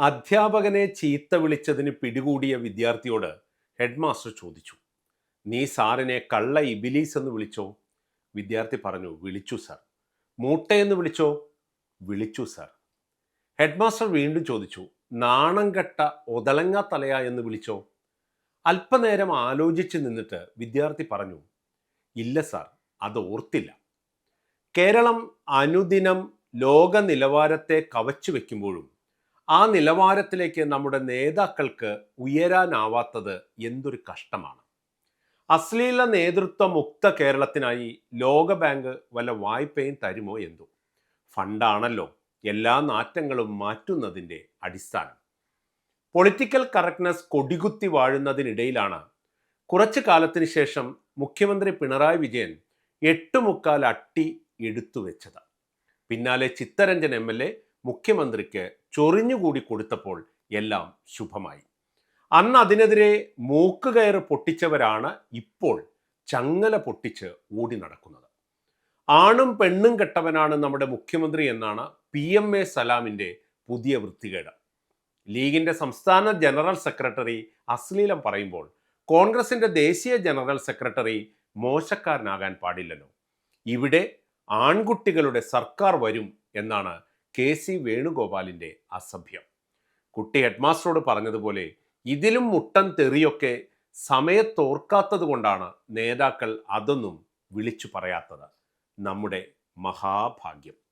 അധ്യാപകനെ ചീത്ത വിളിച്ചതിന് പിടികൂടിയ വിദ്യാർത്ഥിയോട് ഹെഡ്മാസ്റ്റർ ചോദിച്ചു നീ സാറിനെ കള്ള ഇബിലീസ് എന്ന് വിളിച്ചോ? വിദ്യാർത്ഥി പറഞ്ഞു വിളിച്ചു സാർ. മൂട്ടയെന്ന് വിളിച്ചോ? വിളിച്ചു സാർ. ഹെഡ്മാസ്റ്റർ വീണ്ടും ചോദിച്ചു നാണം കെട്ട ഒതളങ്ങ തലയ എന്ന് വിളിച്ചോ? അല്പനേരം ആലോചിച്ച് നിന്നിട്ട് വിദ്യാർത്ഥി പറഞ്ഞു ഇല്ല സാർ അത് ഓർത്തില്ല. കേരളം അനുദിനം ലോക നിലവാരത്തെ കവച്ചു വെക്കുമ്പോഴും ആ നിലവാരത്തിലേക്ക് നമ്മുടെ നേതാക്കൾക്ക് ഉയരാനാവാത്തത് എന്തൊരു കഷ്ടമാണ്. അശ്ലീല നേതൃത്വ മുക്ത കേരളത്തിനായി ലോക ബാങ്ക് വല്ല വായ്പയും തരുമോ എന്തോ? ഫണ്ടാണല്ലോ എല്ലാ നാറ്റങ്ങളും മാറ്റുന്നതിന്റെ അടിസ്ഥാനം. പൊളിറ്റിക്കൽ കറക്റ്റ്നസ് കൊടികുത്തി വാഴുന്നതിനിടയിലാണ് കുറച്ചു കാലത്തിന് ശേഷം മുഖ്യമന്ത്രി പിണറായി വിജയൻ എട്ടുമുക്കാൽ അട്ടി എടുത്തു വെച്ചത്. പിന്നാലെ ചിത്തരഞ്ജൻ എം എൽ എ മുഖ്യമന്ത്രിക്ക് ചൊറിഞ്ഞുകൂടി കൊടുത്തപ്പോൾ എല്ലാം ശുഭമായി. അന്ന് അതിനെതിരെ മൂക്കുകയറ് പൊട്ടിച്ചവരാണ് ഇപ്പോൾ ചങ്ങല പൊട്ടിച്ച് ഓടി നടക്കുന്നത്. ആണും പെണ്ണും കെട്ടവനാണ് നമ്മുടെ മുഖ്യമന്ത്രി എന്നാണ് പി എം എ സലാമിന്റെ പുതിയ വൃത്തികേട്. ലീഗിന്റെ സംസ്ഥാന ജനറൽ സെക്രട്ടറി അശ്ലീലം പറയുമ്പോൾ കോൺഗ്രസിന്റെ ദേശീയ ജനറൽ സെക്രട്ടറി മോശക്കാരനാകാൻ പാടില്ലല്ലോ. ഇവിടെ ആൺകുട്ടികളുടെ സർക്കാർ വരും എന്നാണ് കെ സി വേണുഗോപാലിന്റെ അസഭ്യം. കുട്ടി ഹെഡ്മാസ്റ്ററോട് പറഞ്ഞതുപോലെ ഇതിലും മുട്ടൻ തെറിയൊക്കെ സമയത്തോർക്കാത്തത് കൊണ്ടാണ് നേതാക്കൾ അതൊന്നും വിളിച്ചു പറയാത്തത്. നമ്മുടെ മഹാഭാഗ്യം.